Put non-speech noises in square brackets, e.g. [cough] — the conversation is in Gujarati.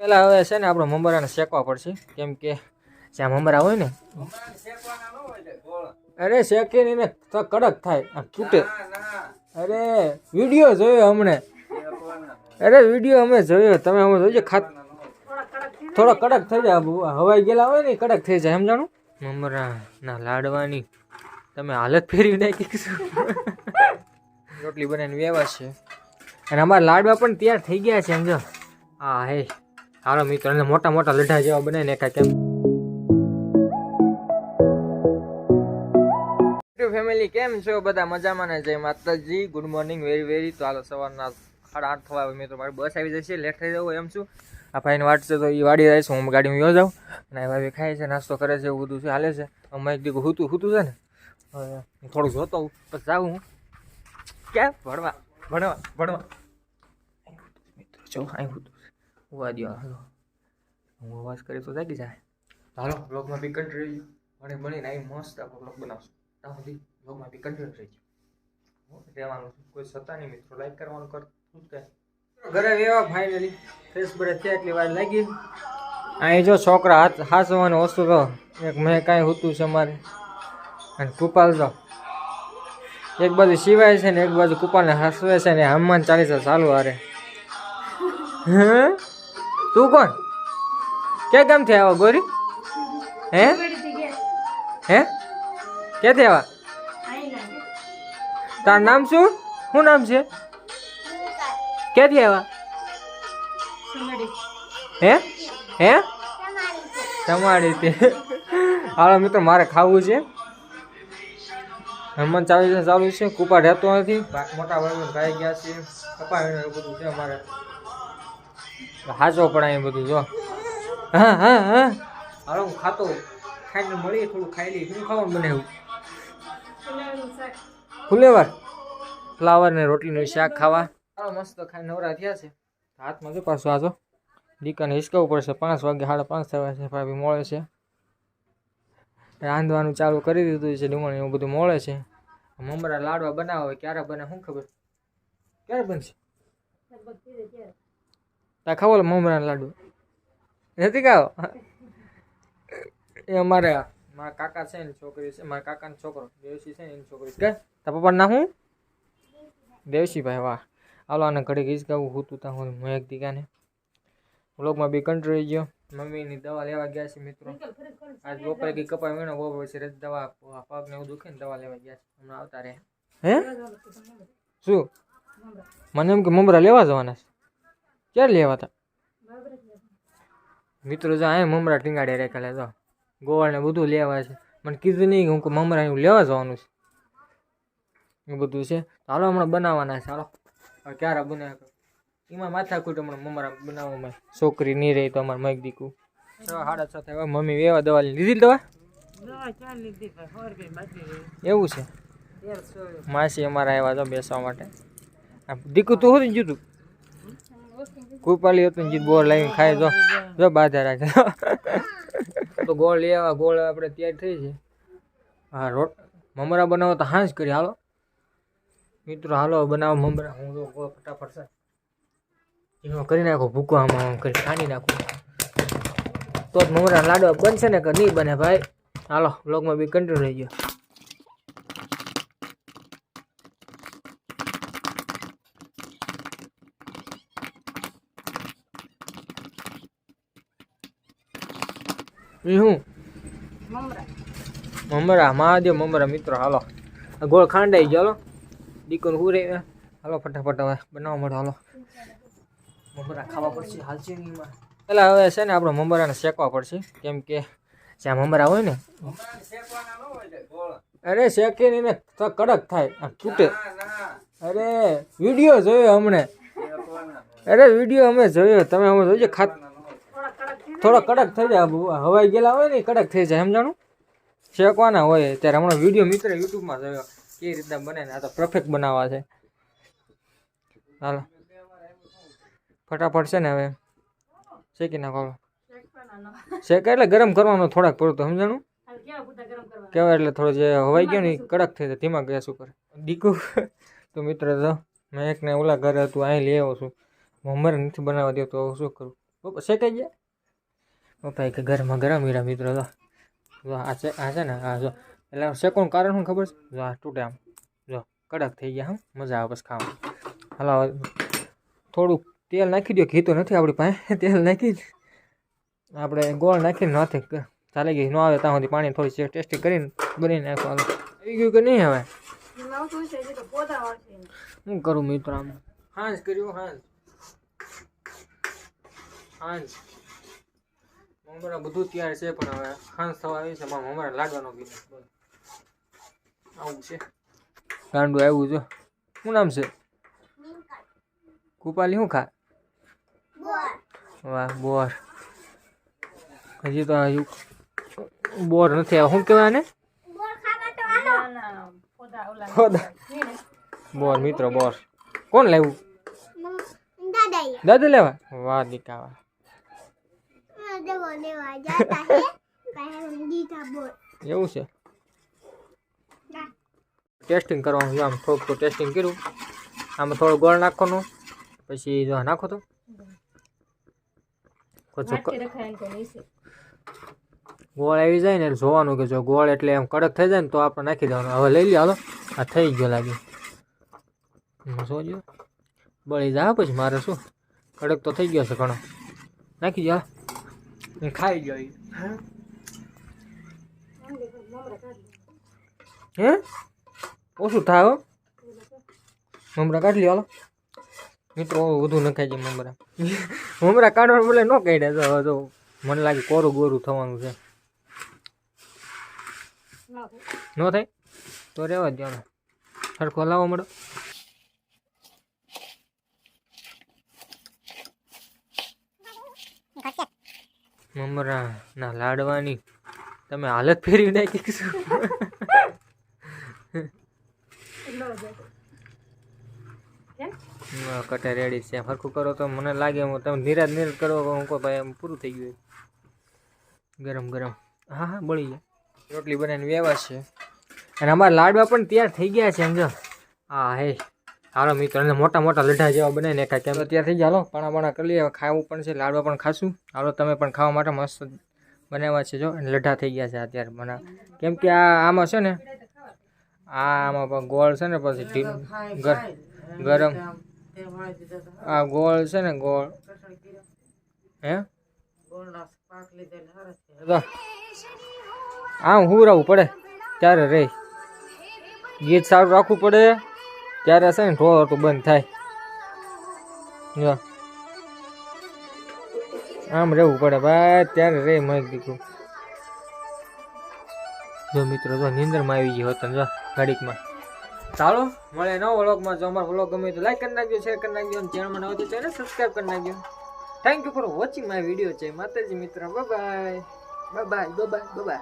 પેલા હવે છે ને આપણે મમરાને શેકવા પડશે. કેમ કે જ્યાં મમરા હોય ને, અરે શેકીને એને કડક થાય તૂટે અરે વીડિયો જોયો હમણે અરે વીડિયો અમે જોયો, તમે અમે જોજો ખાત થોડો કડક થઈ જાય હવાઈ ગયેલા હોય ને કડક થઈ જાય, સમજાણું? મમરા ના લાડવાની તમે હાલત ફેરવી નાખી રોટલી બનાવીને વ્યવહાર છે અને અમારા લાડવા પણ તૈયાર થઈ ગયા છે, સમજો. હા હે. હાલો મિત્રો, અને મોટા મોટા લઢા જેવા બનાવીને એકા કેમ? ફેમિલી કેમ છો? બધા મજામાં ને? જય માતાજી. ગુડ મોર્નિંગ વેરી વેરી તો હાલો સવારના સાડા આઠ થવા મિત્રો. મારી બસ આવી જશે લેટ થઈ જવું, એમ શું? આ ભાઈને વાટ છે તો એ વાડી જાય છે, હું ગાડીમાં યો જાઉં. અને આ ભાઈ ખાય છે, નાસ્તો કરે છે, એવું બધું છે, હાલે છે. અમે એક દીકું હુતું હુતું છે ને? હું થોડુંક જોતો હું પછી જાઉં હું. ક્યાં? ભણવા ભણવા ભણવા. મિત્રો, જો અહીં હૂતું. હોવા દો હાલો. હું અવાજ કરી તો જાગી જાય. હાલો બ્લોગમાં બી કન્ટ્રી મને બનીને આવી મસ્ત આપણો બ્લોગ બનાવશું. ત્યાં સુધી બ્લોગમાં બી કન્ટિન્યુ રહી રહેવાનું છે. કોઈ સત્તા નહીં મિત્રો લાઈક કરવાનું કરતું જ કાંઈ ઘરે રહેવા ફાઇનલી ફ્રેશ બ્રેશ થયા એટલી વાર લાગી. અહીં જો છોકરા હાથ હાસવાનું વસ્તુ તો એક મેં કાંઈ હોતું છે મારે. અને કૃપાલ તો. એક બાજુ સિવાય છે ને એક બાજુ કૃપાલને હાસવે છે ને હનુમાન ચાલીસા ચાલુ હારે. હે? તું કોણ? ક્યાં ગામથી આવ્યો ગોરી? હે? હે? ક્યાંથી આવા તારું નામ શું? શું નામ છે? ક્યાંથી આવા હે? હે? તમારી તે. હાલો મિત્રો, મારે ખાવું છે. હનુમાન ચાલીસા ચાલુ છે, કુપા રહેતો નથી. મોટા ભાઈ ગયા છે. કપા બધું છે અમારે. હાચો પડાય એ બધું જો. હા હા હા. હાલો હું ખાતો ખાઈને મળીએ થોડું ખાઈ લઈએ. શું ખાવાનું બનાવ્યું? ફુલેવર? ફ્લાવર ને રોટલીનું શાક ખાવા. હાલો મસ્ત ખાઈ નવરા થયા છે. હાથમાં જો પાછું આજો દીકાને હિસકાવવું પડશે. પાંચ વાગે સાડા પાંચ થવા છે ભાભી મળે છે. રાંધવાનું ચાલુ કરી દીધું છે ડુંગળી એવું બધું મળે છે. મમરા લાડવા બનાવે હોય ક્યારે બને શું ખબર? ક્યારે બનશે? તા ખાવો મમરા લાડુ. નથી ખાવો? એ અમારે મારા કાકા છે ને છોકરી છે, મારા કાકાનો છોકરો દેવસી છે ને એની છોકરી કે? તા પપ્પાનું નામ શું? દેવસીભાઈ વાહ. હાલો, આને ઘડી હિસકાવું હું તું ત્યાં હું એક દીકાને વ્લોગમાં બી કંટ્રોલ ગયો. મમ્મીની દવા લેવા ગયા છે મિત્રો. આજ બપોરે કઈ કપાય મેળો બપોર પછી રજ દવા પગ ને એવું દુખે ને દવા લેવા ગયા છે. હમણાં આવતા રહે. હે? શું? મને એમ કે મમરા લેવા જવાના છે. ક્યારે લેવા હતા? મિત્રો જો આ મમરા ટીંગાડે રેખેલા જો. ગોળ ને બધું લેવા છે. મને કીધું નહીં કે હું મમરા એવું લેવા જવાનું છે. એ બધું છે. હાલો હમણાં બનાવવાના છે. હાલો. હવે ક્યારે બને એમાં માથા કૂટ હમણાં મમરા બનાવવામાં. છોકરી નહીં રહી તો અમારે મગ દીકું સાડા છ થાય મમ્મી વેવા દવા લીધી દવા? એવું છે? માસી અમારા આવ્યા તો બેસવા માટે. દીકું દીકુ તું શું ગયું તું કુપાલી હતું ને બોર લાવીને ખાય જો જો બાધા રાખે. તો ગોળ લેવા ગોળ આપણે તૈયાર થઈ છે. હા રોટ મમરા બનાવો તો હાંસ કરી હાલો. મિત્રો હાલો બનાવો મમરા. હું તો ગોળ ફટાફટ છે. એમાં કરી નાખો ભૂકો આમાં આમ કરી ખાંડી નાખો. તો જ મમરા લાડવા બનશે ને કે નહીં બને ભાઈ? હાલો બ્લોગમાં બી કન્ટિન્યુ રહી ગયો એ હું મમરા. મહાદેવ મમરા મિત્રો હાલો. ગોળ ખાંડાઈ ગયો હાલો. દીકરો હું રે? હાલો ફટાફટ હવે બનાવવા મળો હાલો. મમરા ખાવા પડશે હાલશે નહીં પેલા હવે છે ને આપણે મમરાને શેકવા પડશે. કેમ કે જ્યાં મમરા હોય ને અરે શેકીને એને કડક થાય તૂટે. અરે વીડિયો જોયો હમણે. અરે વીડિયો અમે જોયો તમે અમે જોજો ખાત થોડો કડક થઈ જાય. હવાઈ ગયેલા હોય ને કડક થઈ જાય, સમજાણું? શેકવાના હોય. ત્યારે હમણાં વીડિયો મિત્ર યુટ્યુબમાં જોયો. કેવી રીતના બને ને આ તો પરફેક્ટ બનાવવા છે. હાલો. ફટાફટ છે ને હવે. શેકી નાખો. હવે. એટલે ગરમ કરવાનો થોડાક પૂરતો સમજાણું? કહેવાય એટલે થોડો જે હવાઈ ગયો ને કડક થઈ જાય, ધીમા ગેસ ઉપર. દીકુ, તો મિત્ર તો મેં એકને ઓલા ઘરે હતું, અહીં લઈ આવું છું. મમ્મરે નથી બનાવવા દે તો શું કરું? શેકાઈ ગયા? પપ્પા કે ગરમા ગરમ હીરા મિત્રો તો જો, આ છે આ છે ને, આ જો. એટલે શેકોનું કારણ શું ખબર છે? જો, આ તૂટે આમ. જો, કડક થઈ ગયા હમ મજા આવે બસ ખાવા હાલો થોડુંક તેલ નાખી દો ઘી તો નથી આપણી પાસે. [laughs] તેલ નાખી જ. આપણે ગોળ નાખીને નાથે ચાલી ગઈ ન આવે ત્યાં સુધી પાણી થોડી ટેસ્ટી કરીને બની નાખો. હાલો. આવી ગયું કે નહીં હવે? શું કરું મિત્રો આમ? હાંજ કર્યું, હાંજ. હાંજ. મમરા બધું તૈયાર છે પણ હવે ખાંસ થવા આવી છે મારા મમરા લાડવાનો કીધો. આવું છે. ગાંડું આવ્યું જો શું નામ છે? કુપાલી શું ખા? વાહ બોર. હજી તો હજુ બોર નથી આવ્યો. શું કહેવાય ને બોર મિત્રો બોર. કોણ લાવ્યું? દાદા લેવા? વાહ દીકાવા. દેવો લેવા જાતા હે પહેલા દીધા બોલ એવું છે? ટેસ્ટિંગ કરવાનું છે આમ થોડુંક તો ટેસ્ટિંગ કર્યું. આમાં થોડો ગોળ નાખવાનો. પછી જો નાખો તો. ગોળ આવી જાય ને એટલે જોવાનું કે જો ગોળ એટલે એમ કડક થઈ જાય ને તો આપણે નાખી દેવાનું. હવે લઈ લે હાલો. આ થઈ ગયો લાગે. જોજો બળી જાય પછી મારે શું? કડક તો થઈ ગયો છે ઘણો. નાખી દો ખાઈ ગયો હે? ઓછું થાય હો. મમરા કાઢી લ્યો મિત્રો વધુ નખાય જાય મમરા. [laughs] મમરા કાઢવાનું બોલે ન કાઢ્યા તો મને લાગે કોરું ગોરું થવાનું છે. ન થાય. તો રહેવા જ. સરખો લાવો મળો. મમરા ના લાડવાની. તમે હાલત ફેરવી નાખી શું? કટે રેડી છે. ફરખું કરો તો મને લાગે હું તમે નિરાજ નિરાજ કરો હું કહું ભાઈ એમ પૂરું થઈ ગયું ગરમ ગરમ. હા હા, બળી જાય રોટલી બનાવીને વ્યવહાર છે. અને અમારા લાડવા પણ તૈયાર થઈ ગયા છે, સમજો. હા, હે. હાલો મિત્રો મોટા મોટા લઢા જેવા બનાવી ખાય કેમ? તો તૈયાર થઈ હાલો, પાણા પાણા કરી લઈએ. ખાવું પણ છે, લાડવા પણ ખાશું. હાલો, તમે પણ ખાવા માટે મસ્ત બનાવ્યા છે, જો, અને લઢા થઈ ગયા છે અત્યારે બના કેમ કે આ આમાં છે ને, આ આમાં ગોળ છે ને, પછી ગરમ. આ ગોળ છે ને, ગોળ. હે? આમ હું રહું પડે, ત્યારે રે ગીત સારું રાખવું પડે. ત્યારે છે ને ઢોર તો બંધ થાય. જો. આમ રહેવું પડે ભાઈ, ત્યારે રે મય દીકરું. જો મિત્રો, જો નિંદરમાં આવી ગયો હતો ને જો, ઘડીકમાં. ચાલો, મળે નવો વ્લોગમાં. જો અમારો વ્લોગ ગમે તો લાઈક કરી નાખજો શેર કરી નાખજો અને ચેનલમાં નવો તો ચેનલ સબસ્ક્રાઈબ કરી નાખજો. Thank you for watching my video છે માતાજી મિત્ર. Bye bye bye bye bye